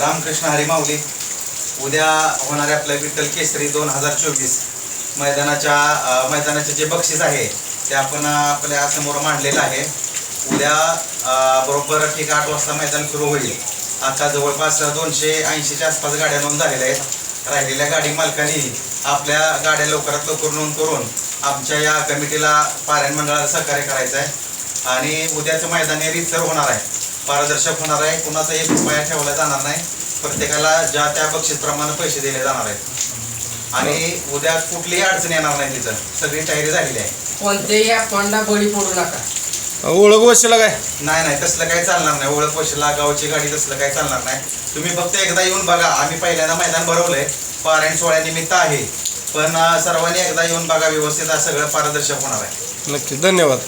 रामकृष्ण हरिमावली उद्या होणारे आपल्या विठ्ठल केसरी दोन हजार चोवीस मैदानाच्या मैदानाचे जे बक्षीस आहे ते आपण आपल्यासमोर मांडलेलं आहे. उद्या बरोबर ठीक आठ वाजता मैदान सुरू होईल. आता जवळपास दोनशे ऐंशीच्या आसपास गाड्या नोंद झालेल्या आहेत. राहिलेल्या गाडी मालकांनी आपल्या गाड्या लवकरात लवकर नोंद करून आमच्या या कमिटीला पारायण मंडळाला सहकार्य करायचं आहे आणि उद्याचं मैदान हे रितसर होणार आहे. पारदर्शक होणार आहे. कुणाचा एक रुपया ठेवला जाणार नाही. प्रत्येकाला ज्या त्या बक्षीसप्रमाणे पैसे दिले जाणार आहेत. आणि उद्या कुठलीही अडचण येणार नाही तिथं. सगळी तयारी झालेली आहे. कोणत्याही अकाउंटला बळी पडू नका. ओळख वशीला काय? नाही नाही तसलं काही चालणार नाही. ओळख पैशाला गावची गाडी तसलं काही चालणार नाही. तुम्ही फक्त एकदा येऊन बघा. आम्ही पहिल्यांदा मैदान भरवलंय. पारायण सोहळ्यानिमित्त आहे. पण सर्वांनी एकदा येऊन बघा. व्यवस्थित सगळं पारदर्शक होणार आहे. नक्की. धन्यवाद.